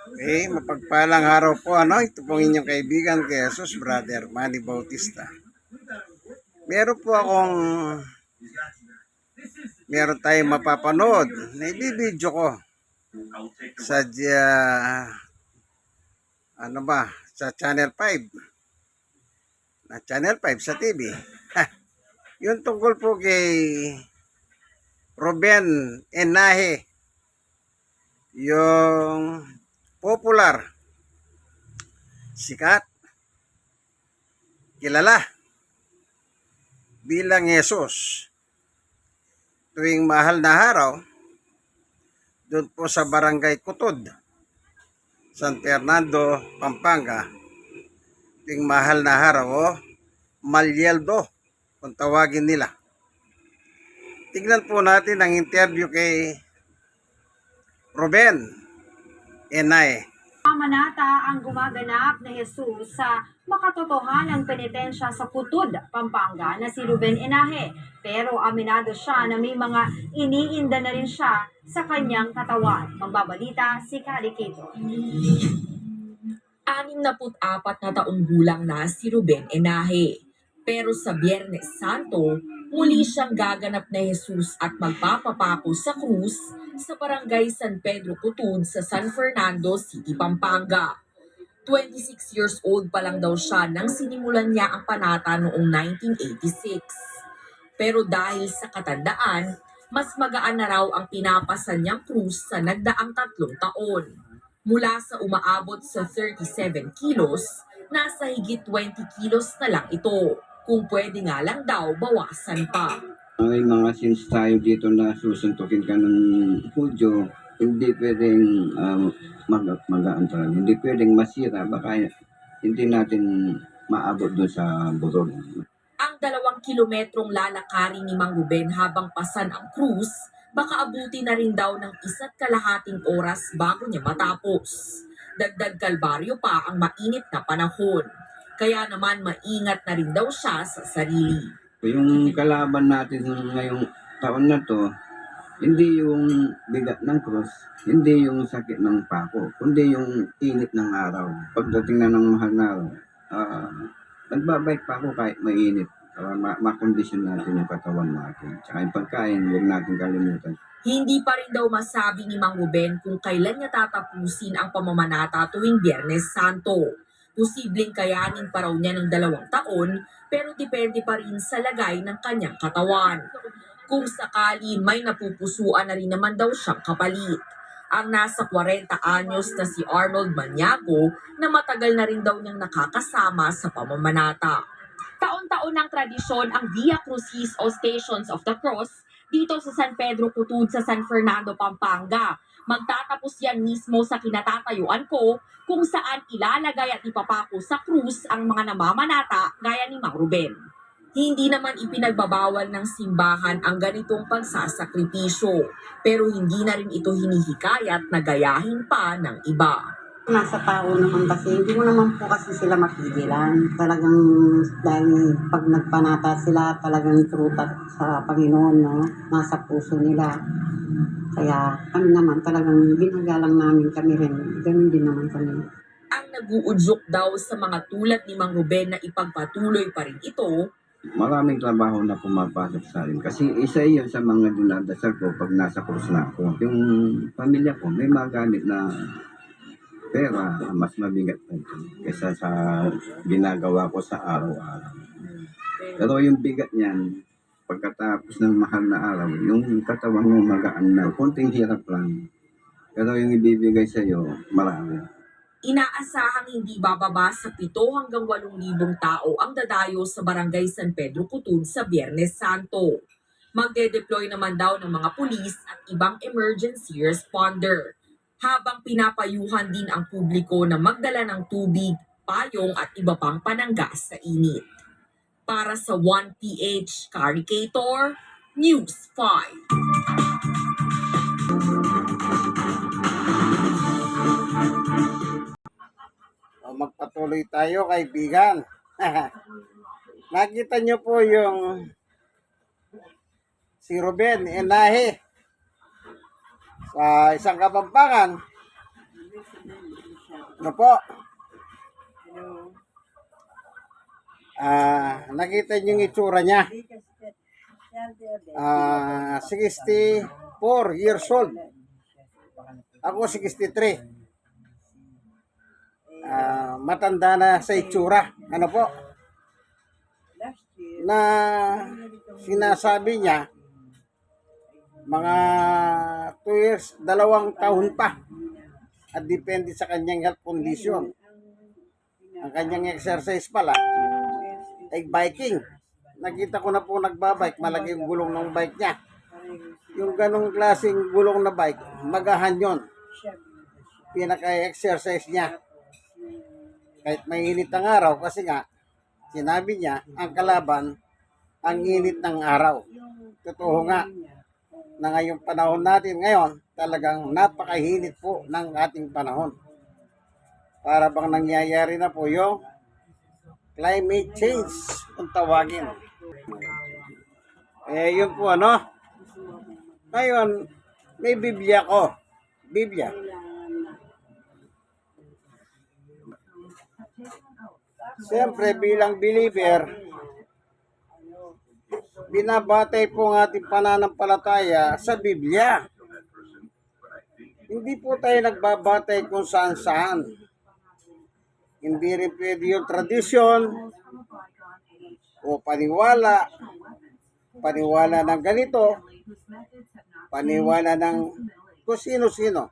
Okay, mapagpalang araw po ano, ito pong inyong kaibigan kay Jesus, Brother Manny Bautista. Meron po akong meron tayong mapapanood na ibibidyo ko sa dia- ano ba, sa Channel 5. Na Channel 5 sa TV. Yung tungkol po kay Ruben Enahe. Yung popular, sikat, kilala bilang Yesus. Tuwing mahal na araw, doon po sa Barangay Kutod, San Fernando, Pampanga, tuwing mahal na araw, oh, Malyeldo, kung tawagin nila. Tignan po natin ang interview kay Ruben Enay. Manata ang gumaganap na Jesus sa makatotohanang penitensya sa Putod, Pampanga na si Ruben Enahe. Pero aminado siya na may mga iniinda na rin siya sa kanyang katawan. Magbabalita si Kari Kito. 64 na taong gulang na si Ruben Enahe. Pero sa Biyernes Santo, muli siyang gaganap na Jesus at magpapapako sa krus sa barangay San Pedro Putud sa San Fernando City, Pampanga. 26 years old pa lang daw siya nang sinimulan niya ang panata noong 1986. Pero dahil sa katandaan, mas magaan na raw ang pinapasan niyang krus sa nagdaang tatlong taon. Mula sa umaabot sa 37 kilos, nasa higit 20 kilos na lang ito. Kung pwede nga lang daw, bawasan pa. May mga sins tayo dito na susuntukin ka ng pudyo, hindi pwedeng um, mag magaan talaga. Hindi pwedeng masira, baka hindi natin maabot doon sa burol. Ang dalawang kilometrong lalakarin ni Mang Ruben habang pasan ang cruise, baka abuti na rin daw ng isa't kalahating oras bago niya matapos. Dagdag kalbaryo pa ang mainit na panahon. Kaya naman maingat na rin daw siya sa sarili. Yung kalaban natin ngayong taon na to, hindi yung bigat ng cross, hindi yung sakit ng pako, kundi yung init ng araw. Pagdating na ng mahal na araw, ah, nagbabike pa ako kahit mainit para ma- makondisyon natin yung katawan natin. Tsaka yung pagkain, huwag natin kalimutan. Hindi pa rin daw masabi ni Mang Ruben kung kailan niya tatapusin ang pamamanata tuwing Biyernes Santo. Posibleng kayanin pa raw niya ng dalawang taon pero depende pa rin sa lagay ng kanyang katawan. Kung sakali may napupusuan na rin naman daw siyang kapalit. Ang nasa 40 anyos na si Arnold Maniago na matagal na rin daw niyang nakakasama sa pamamanata. Taon-taon ng tradisyon ang Via Crucis o Stations of the Cross dito sa San Pedro Putud sa San Fernando, Pampanga. Magtatapos yan mismo sa kinatatayuan ko kung saan ilalagay at ipapako sa krus ang mga namamanata gaya ni Mang Ruben. Hindi naman ipinagbabawal ng simbahan ang ganitong pagsasakripisyo, pero hindi na rin ito hinihikayat na gayahin pa ng iba. Nasa tao naman kasi, hindi mo naman po kasi sila mapigilan. Talagang dahil pag nagpanata sila, talagang truta sa Panginoon, no? nasa puso nila. Kaya kami naman talagang ginagalang namin kami rin. Ganun din naman kami. Ang naguudyok daw sa mga tulad ni Mang Ruben na ipagpatuloy pa rin ito, maraming trabaho na pumapasok sa akin. Kasi isa yun sa mga dinadasal ko pag nasa course na ako. Yung pamilya ko may magamit na pera na mas mabigat pa ito kaysa sa ginagawa ko sa araw-araw. Pero yung bigat niyan, pagkatapos ng mahal na araw, yung katawan mo magaan na, konting hirap lang. Pero yung ibibigay sa iyo, marami. Inaasahang hindi bababa sa 7 hanggang 8,000 tao ang dadayo sa Barangay San Pedro Putud sa Biyernes Santo. Magde-deploy naman daw ng mga pulis at ibang emergency responder. Habang pinapayuhan din ang publiko na magdala ng tubig, payong at iba pang pananggas sa init. Para sa 1PH Caricator, News 5. O, magpatuloy tayo, kaibigan. Nakita niyo po yung si Ruben Enahe sa isang kapampangan Ano po? Ah, nakita niyo yung itsura niya. Ah, 64 years old. Ako 63. Ah, matanda na sa itsura. Ano po? Na sinasabi niya mga 2 years, dalawang taon pa. At depende sa kanyang health condition. Ang kanyang exercise pala ay biking. Nakita ko na po nagbabike, malaki yung gulong ng bike niya. Yung ganong klaseng gulong na bike, magahan yon. Pinaka-exercise niya. Kahit mainit ang araw, kasi nga, sinabi niya, ang kalaban, ang init ng araw. Totoo nga, na ngayong panahon natin ngayon, talagang napakahinit po ng ating panahon. Para bang nangyayari na po yung climate change kung tawagin. Eh, yun po ano. Ngayon, may Biblia ko. Biblia. Siyempre, bilang believer, binabatay po ang ating pananampalataya sa Biblia. Hindi po tayo nagbabatay kung saan-saan. Hindi rin pwede yung tradisyon o paniwala, paniwala ng ganito, paniwala ng kung sino-sino.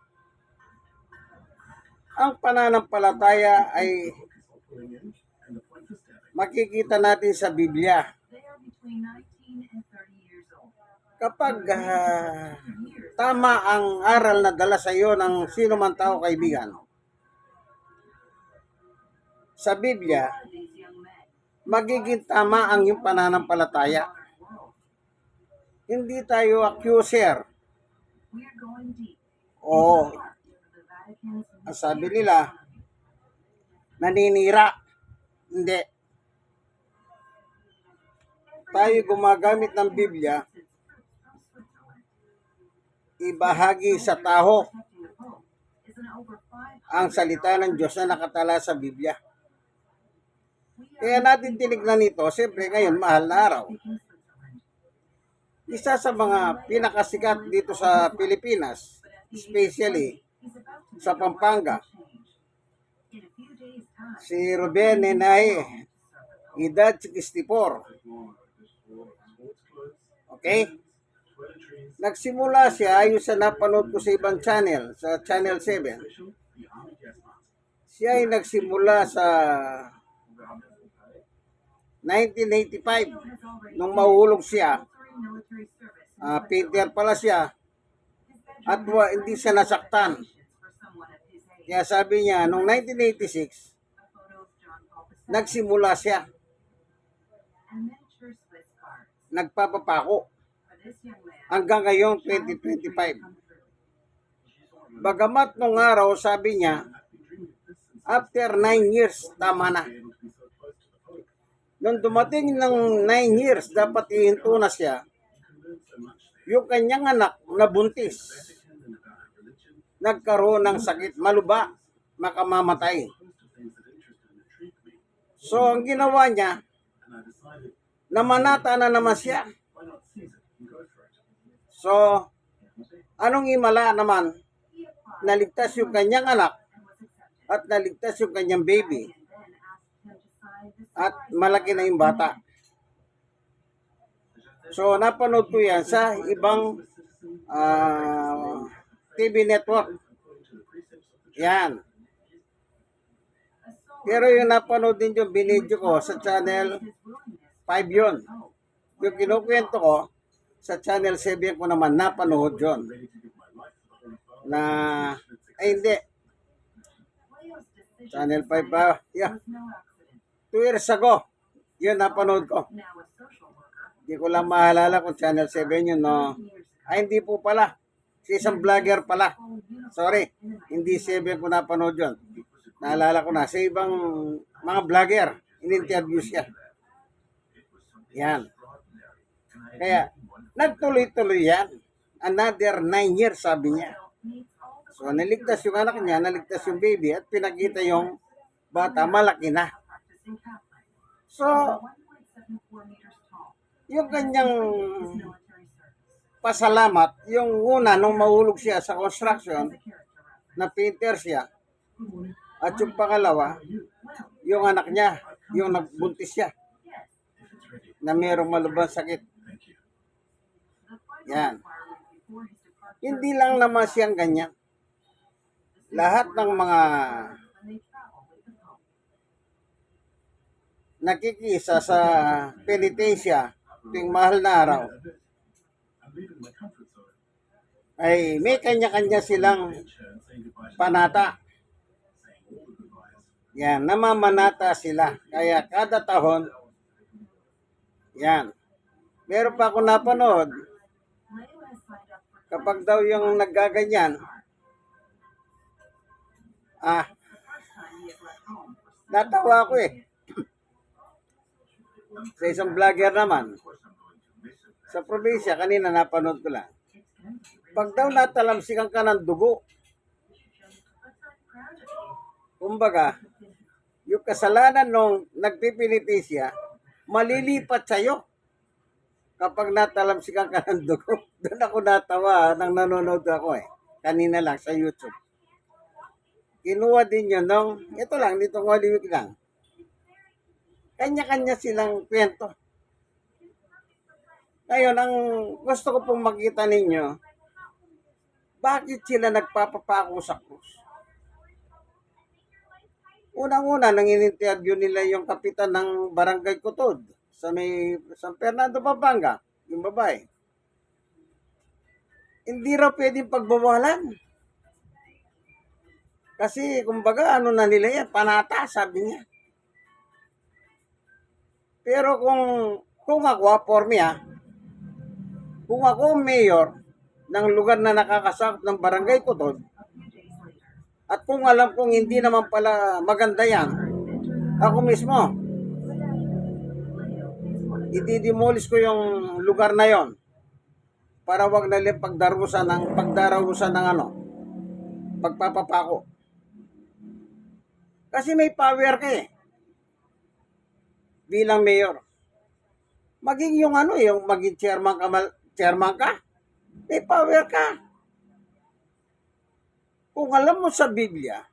Ang pananampalataya ay makikita natin sa Biblia. Kapag ah, tama ang aral na dala sa iyo ng sino man tao kaibigan, sa Biblia, magiging tama ang iyong pananampalataya. Hindi tayo accuser. O, ang sabi nila, naninira. Hindi. Tayo gumagamit ng Biblia, ibahagi sa taho ang salita ng Diyos na nakatala sa Biblia. Kaya natin tinignan ito, siyempre ngayon mahal na araw. Isa sa mga pinakasikat dito sa Pilipinas, especially sa Pampanga, si Ruben Nenay, edad 64. Okay? Nagsimula siya, ayon sa napanood ko sa ibang channel, sa Channel 7. Siya ay nagsimula sa 1985 nung mahulog siya. Ah, Peter pala siya. At wa, hindi siya nasaktan. Kaya sabi niya, nung 1986, nagsimula siya. Nagpapapako. Hanggang ngayon, 2025. Bagamat nung araw, sabi niya, after 9 years, tama na. Nung dumating ng 9 years, dapat ihinto na siya. Yung kanyang anak na buntis, nagkaroon ng sakit, maluba, makamamatay. So, ang ginawa niya, namanata na naman siya. So, anong imala naman? Naligtas yung kanyang anak at naligtas yung kanyang baby at malaki na yung bata. So, napanood ko yan sa ibang ah, TV network. Yan. Pero yung napanood din yung binidyo ko sa channel 5 yun. Yung kinukwento ko, sa channel 7 ko naman napanood yun. Na, ay hindi. Channel 5 pa. Yeah. Two years ago. Yun napanood ko. Hindi ko lang maalala kung channel 7 yun, no? Ay, hindi po pala. Si isang vlogger pala. Sorry. Hindi 7 ko napanood yun. Naalala ko na. Sa ibang mga vlogger, in-interview siya. Yan. Kaya, nagtuloy-tuloy yan. Another 9 years, sabi niya. So, naligtas yung anak niya, naligtas yung baby, at pinakita yung bata, malaki na. So, yung kanyang pasalamat, yung una, nung mahulog siya sa construction, na painter siya, at yung pangalawa, yung anak niya, yung nagbuntis siya, na mayroong malubang sakit. Yan. Hindi lang naman siyang ganyan. Lahat ng mga nakikisa sa penitensya tuwing mahal na araw ay may kanya-kanya silang panata. Yan, namamanata sila. Kaya kada taon, yan. Meron pa ako napanood, kapag daw yung naggaganyan, ah, natawa ako eh. Sa isang vlogger naman, sa probinsya, kanina napanood ko lang. Pag daw natalamsikan ka ng dugo, kumbaga, yung kasalanan nung nagpipiniti siya, malilipat sa'yo kapag natalamsikan ka ng dugo. Doon ako natawa nang nanonood ako eh. Kanina lang sa YouTube. Kinuha din yun nung, ito lang, dito Holy Week lang. Kanya-kanya silang kwento. Ngayon, ang gusto ko pong makita ninyo, bakit sila nagpapapako sa krus? Unang-una, nang in-interview nila yung kapitan ng Barangay Kutod sa may San Fernando, Pampanga, yung babae. Hindi raw pwedeng pagbawalan. Kasi, kumbaga, ano na nila yan, panata, sabi niya. Pero kung, kung ako, for me ah, kung ako mayor ng lugar na nakakasakop ng barangay Kutod, at kung alam kong hindi naman pala maganda yan, ako mismo, ididemolish ko yung lugar na yon para wag na lang pagdarusan ng pagdarusan ng ano, pagpapapako. Kasi may power ka eh. Bilang mayor. Maging yung ano, yung maging chairman ka, chairman ka, may power ka. Kung alam mo sa Biblia,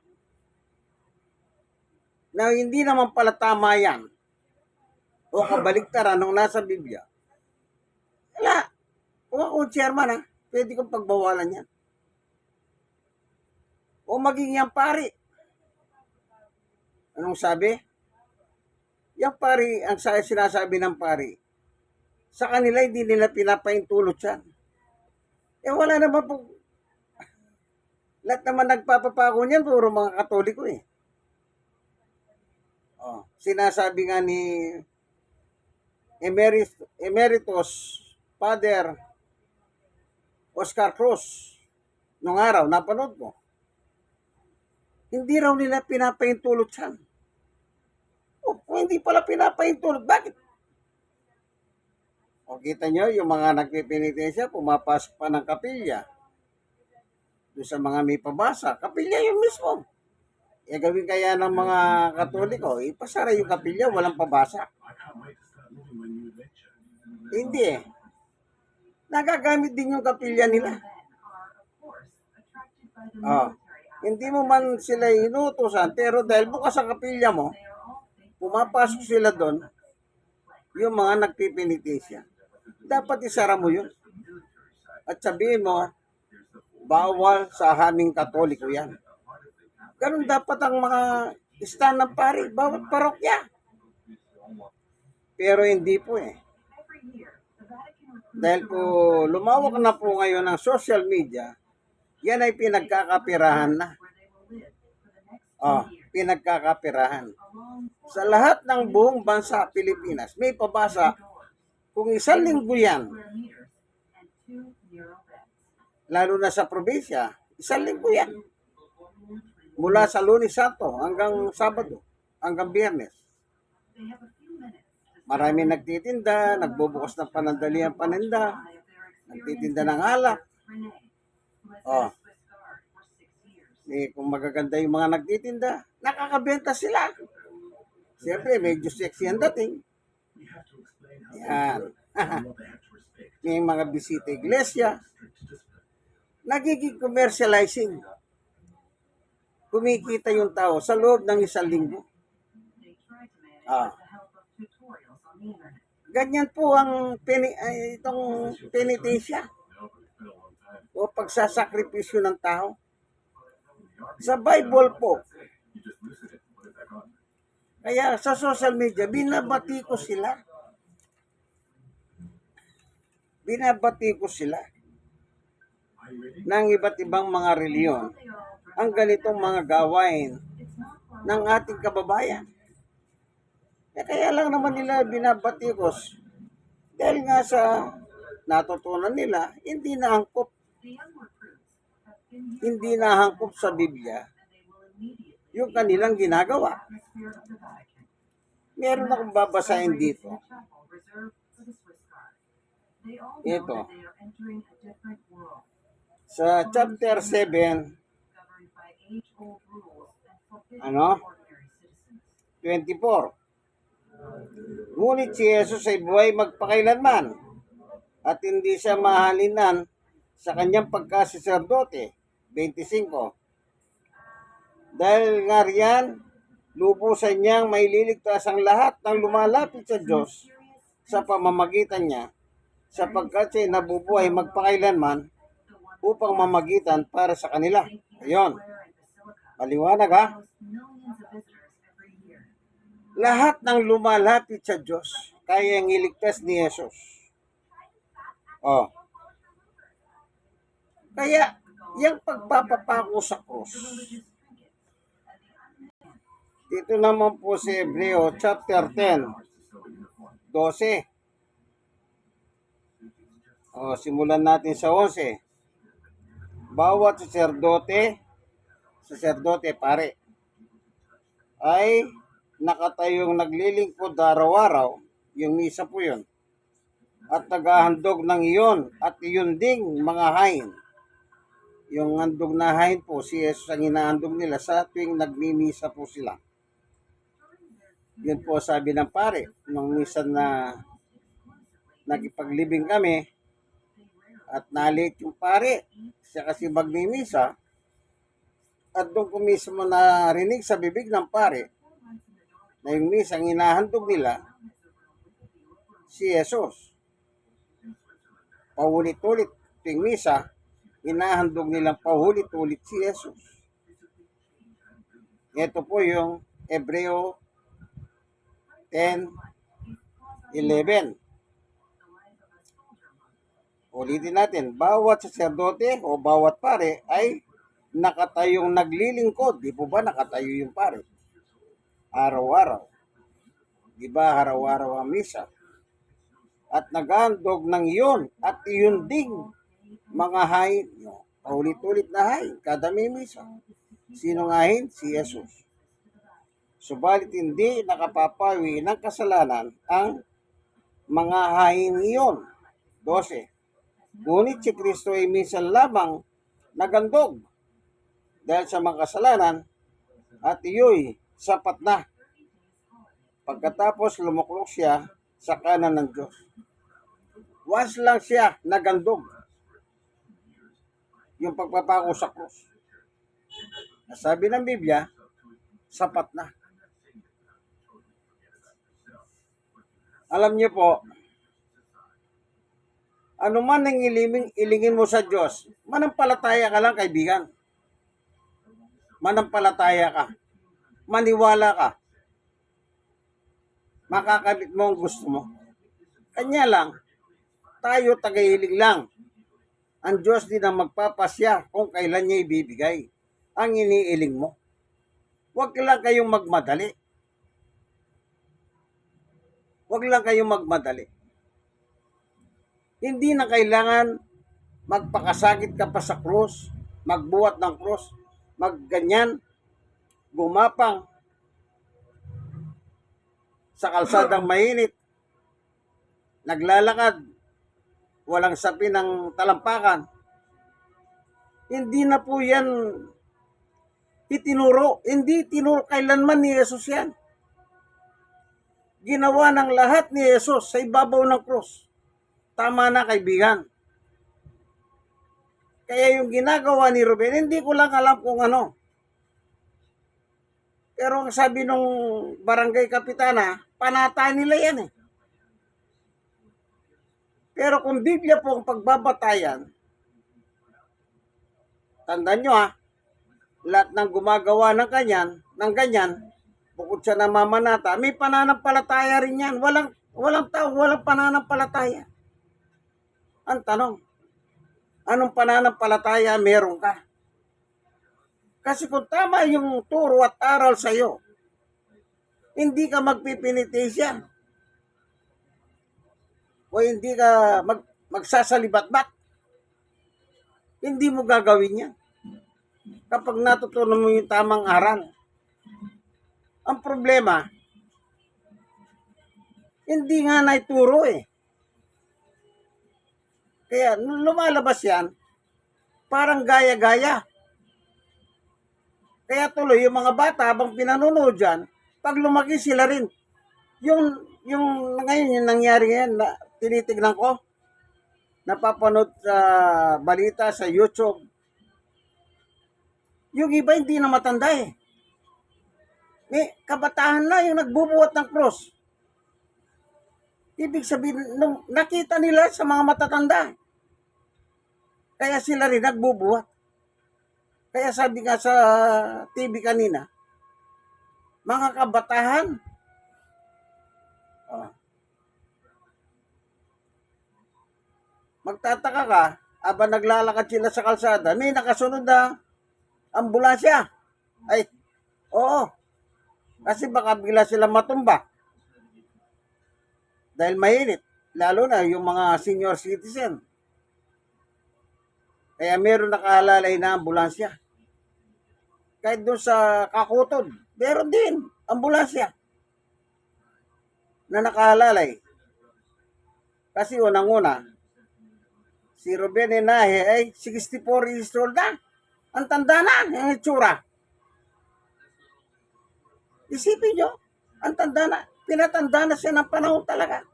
na hindi naman pala tama yan, o kabaliktaran nung nasa Biblia, wala. Kung ako chairman ha, pwede kong pagbawalan yan. O maging yan pari. Anong sabi? Yung pari, ang sa sinasabi ng pari, sa kanila hindi nila pinapaintulot yan. Eh wala naman po. Lahat naman nagpapapako niyan, puro mga katoliko eh. Oh, sinasabi nga ni Emeritus, Emeritus Father Oscar Cruz nung araw, napanood ko. Hindi raw nila pinapaintulot yan. O, kung hindi pala pinapaintulot, bakit? O kita nyo, yung mga nagpipinitensya, pumapasok pa ng kapilya. Doon sa mga may pabasa, kapilya yun mismo. E gawin kaya ng mga katoliko, ipasara yung kapilya, walang pabasa. Hindi eh. Nagagamit din yung kapilya nila. Oh. Hindi mo man sila inutusan, pero dahil bukas ang kapilya mo, pumapasok sila doon, yung mga nagpipinitisya. Dapat isara mo yun. At sabihin mo, bawal sa aming katoliko yan. Ganun dapat ang mga stand ng pari, bawat parokya. Pero hindi po eh. Dahil po lumawak na po ngayon ang social media, yan ay pinagkakapirahan na. Oh, pinagkakapirahan. Sa lahat ng buong bansa Pilipinas, may pabasa kung isang linggo yan, lalo na sa probinsya, isang linggo yan. Mula sa lunes santo hanggang sabado, hanggang biyernes. Marami nagtitinda, nagbubukas ng panandalian paninda, nagtitinda ng alak. Oh. Eh, kung magaganda yung mga nagtitinda, nakakabenta sila. Siyempre, medyo sexy ang dating. Yan. May mga bisita iglesia. Nagiging commercializing. Kumikita yung tao sa loob ng isang linggo. Ah. Ganyan po ang peni, itong penitensya o pagsasakripisyo ng tao. Sa Bible po, kaya sa social media, binabati ko sila. Binabati ko sila ng iba't ibang mga reliyon ang ganitong mga gawain ng ating kababayan. Eh, kaya lang naman nila binabatikos dahil nga sa natutunan nila, hindi naangkop. Hindi nahangkop sa Biblia yung kanilang ginagawa. Meron akong babasahin dito. Ito. Sa chapter 7, ano? 24. Ngunit si Jesus ay buhay magpakailanman at hindi siya mahalinan sa kanyang pagkasiserdote. 25. Dahil nga riyan, lubusan niyang may liligtas ang lahat ng lumalapit sa Diyos sa pamamagitan niya sapagkat siya nabubuhay magpakailanman upang mamagitan para sa kanila. Ayon. Maliwanag ha? Lahat ng lumalapit sa Diyos, kaya ang iligtas ni Jesus. Oh. Kaya, yung pagpapapako sa krus, dito naman po si Hebreo chapter 10, 12. O, simulan natin sa 11. Bawat saserdote, saserdote pare, ay nakatayong naglilingkod araw-araw, yung misa po yun, at naghahandog ng iyon at iyon ding mga hain. Yung handog na hain po, si Jesus ang inahandog nila sa tuwing nagmimisa po sila. Yun po sabi ng pare, nung misa na nagipaglibing kami, at nalit yung pare, siya kasi magmimisa, at doon ko mismo narinig sa bibig ng pare, na yung misa ang inahandog nila, si Jesus. Paulit-ulit yung misa, inahandog nilang paulit-ulit si Jesus. Ito po yung Hebreo 10, 11. Ulitin natin, bawat saserdote o bawat pare ay nakatayong naglilingkod. Di po ba nakatayo yung pare? Araw-araw. Di ba araw-araw ang misa? At naghandog ng iyon at iyon ding mga hain. Paulit-ulit na hain, kada may misa. Sino nga hain? Si Jesus. Subalit hindi nakapapawi ng kasalanan ang mga hain iyon. 12. Ngunit si Kristo ay minsan lamang nagandog dahil sa mga kasalanan at iyo'y sapat na. Pagkatapos lumuklok siya sa kanan ng Diyos. Once lang siya nagandog. Yung pagpapako sa krus. Sabi ng Biblia, sapat na. Alam niyo po, ano man ang iliming, ilingin mo sa Diyos, manampalataya ka lang, kaibigan. Manampalataya ka. Maniwala ka. Makakamit mo ang gusto mo. Kanya lang, tayo tagahiling lang. Ang Diyos din ang magpapasya kung kailan niya ibibigay ang iniiling mo. Huwag lang kayong magmadali. Huwag lang kayong magmadali. Hindi na kailangan magpakasakit ka pa sa krus, magbuhat ng krus, magganyan, gumapang sa kalsadang mainit, naglalakad, walang sapi ng talampakan. Hindi na po yan itinuro. Hindi tinuro kailanman ni Jesus yan. Ginawa ng lahat ni Jesus sa ibabaw ng krus. Tama na kaibigan. Kaya yung ginagawa ni Ruben, hindi ko lang alam kung ano. Pero ang sabi nung barangay kapitana, panata nila yan eh. Pero kung Biblia po ang pagbabatayan, tandaan nyo ha, lahat ng gumagawa ng kanyan, ng ganyan, bukod sa namamanata, may pananampalataya rin yan. Walang, walang tao, walang pananampalataya. Ang tanong, anong pananampalataya meron ka? Kasi kung tama yung turo at aral sa iyo, hindi ka magpipinitisya. O hindi ka mag, magsasalibat-bat. Hindi mo gagawin yan. Kapag natutunan mo yung tamang aral. Ang problema, hindi nga naituro eh. Kaya nung lumalabas yan, parang gaya-gaya. Kaya tuloy, yung mga bata, habang pinanonood dyan, pag lumaki sila rin, yung, yung ngayon, yung nangyari ngayon, na tinitignan ko, napapanood sa balita sa YouTube, yung iba hindi na matanda eh. May kabataan na yung nagbubuhat ng cross. Ibig sabihin, nung nakita nila sa mga matatanda. Kaya sila rin nagbubuhat. Kaya sabi nga sa TV kanina, mga kabatahan, magtataka ka, aba naglalakad sila sa kalsada, may nakasunod na ambulansya. Ay, oo. Kasi baka bigla sila matumba. Dahil mainit. Lalo na yung mga senior citizen. Kaya meron nakahalalay na ambulansya. Kahit doon sa Kakutod, meron din ambulansya na nakahalalay. Kasi unang-una, si Ruben Enahe ay 64 years old na. Ang tanda na, ang itsura. Isipin nyo, ang tanda na, pinatanda na siya ng panahon talaga.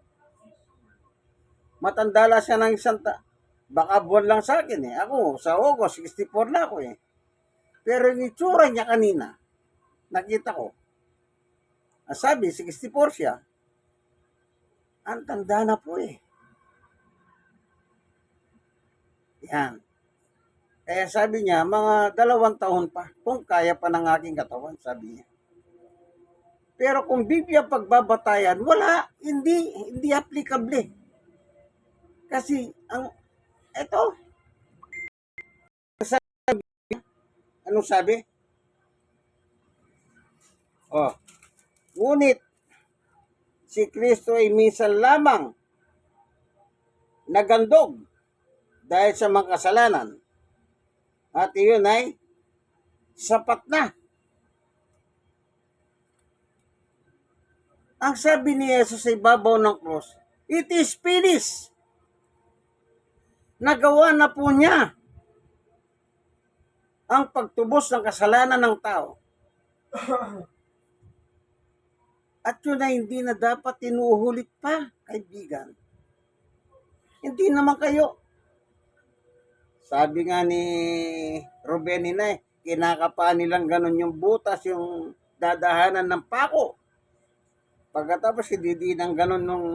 Matanda lang siya ng isang ta- baka buwan lang sa akin eh. Ako, sa August, 64 na ako eh. Pero yung itsura niya kanina, nakita ko, ang sabi, 64 siya, ang tanda na po eh. Yan. Kaya sabi niya, mga dalawang taon pa, kung kaya pa ng aking katawan, sabi niya. Pero kung Biblia pagbabatayan, wala, hindi, hindi applicable. Kasi, ang, eto, sabi, anong sabi? Oh, ngunit, si Kristo ay minsan lamang nagandog dahil sa mga kasalanan. At iyon ay sapat na. Ang sabi ni Jesus sa ibabaw ng cross, it is finished. Nagawa na po niya ang pagtubos ng kasalanan ng tao. At yun na hindi na dapat tinuhulit pa, kaibigan. Hindi naman kayo. Sabi nga ni Ruben Inay, kinakapa nilang ganun yung butas, yung dadahanan ng pako. Pagkatapos hindi ng ganun nung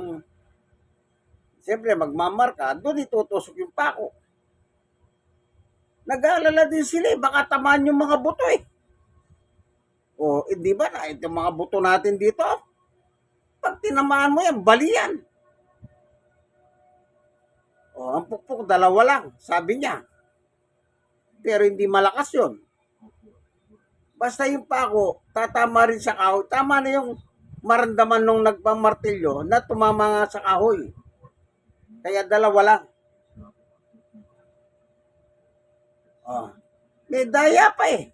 Siyempre, magmamarka, doon itutusok yung pako. Nag-aalala din sila, eh, baka tamaan yung mga buto eh. O, hindi ba na itong mga buto natin dito? Pag tinamaan mo yan, bali yan. O, ang pukpuk, dalawa lang, sabi niya. Pero hindi malakas yun. Basta yung pako, tatama rin sa kahoy. Tama na yung maramdaman nung nagpamartilyo na tumama nga sa kahoy. Kaya dalawa lang. Oh. May daya pa eh.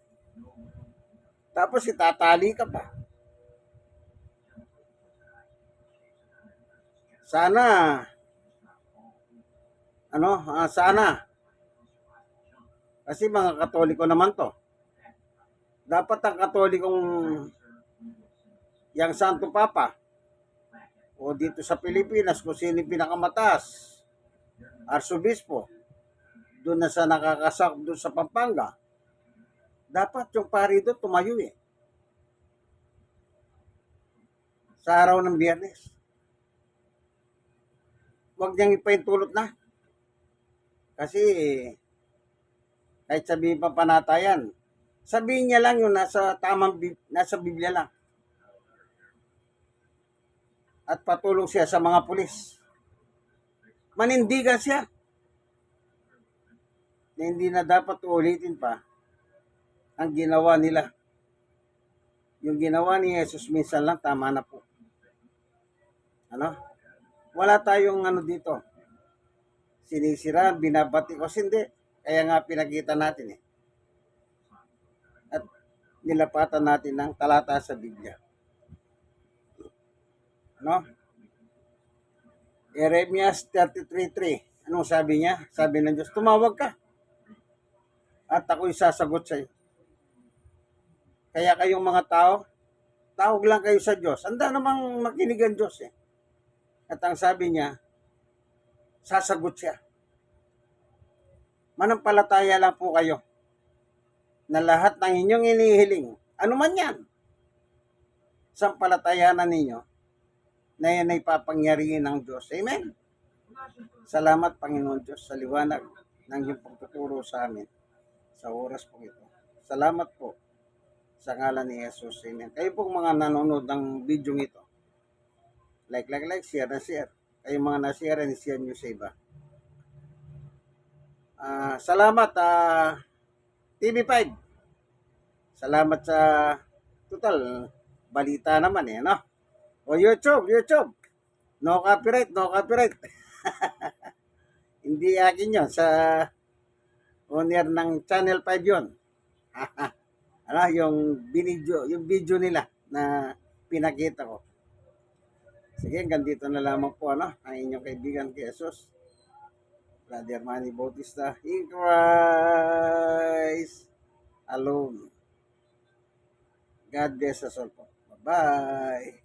Tapos itatali ka pa. Sana ano, ah, sana kasi mga katoliko naman to. dapat ang katolikong yang Santo Papa o dito sa Pilipinas kung sino pinakamataas arsobispo doon na sa nakakasak doon sa Pampanga dapat yung pari doon tumayo eh. Sa araw ng biyernes. Huwag niyang ipaintulot na kasi kahit sabihin pa panatayan sabihin niya lang yung nasa tamang nasa Biblia lang at patulong siya sa mga pulis. Manindigan siya. Na hindi na dapat ulitin pa ang ginawa nila. Yung ginawa ni Jesus minsan lang, tama na po. Ano? Wala tayong ano dito. Sinisira, binabati ko. Hindi. Kaya nga pinakita natin eh. At nilapatan natin ng talata sa Biblia. No? Jeremias 33.3. Anong sabi niya? Sabi ng Diyos, tumawag ka. At ako'y sasagot sa iyo. Kaya kayong mga tao, tawag lang kayo sa Diyos. Anda namang makinig ang Diyos eh. At ang sabi niya, sasagot siya. Manampalataya lang po kayo na lahat ng inyong inihiling, ano man yan, sampalatayanan ninyo, na yan ay papangyarihin ng Diyos. Amen? Salamat, Panginoon Diyos, sa liwanag ng iyong pagtuturo sa amin sa oras po ito. Salamat po sa ngalan ni Jesus. Amen. Kayo pong mga nanonood ng video ito, like, like, like, share na share. Kayo mga and share nyo sa iba. Ah, salamat, ah, TV5. Salamat sa total balita naman eh, no? O YouTube, YouTube. No copyright, no copyright. Hindi akin yun. Sa owner ng Channel 5 yun. ano, yung video, yung video nila na pinakita ko. Sige, hanggang dito na lamang po, ano, ang inyong kaibigan kay Jesus. Brother Manny Bautista, in Christ alone. God bless us all po. Bye-bye.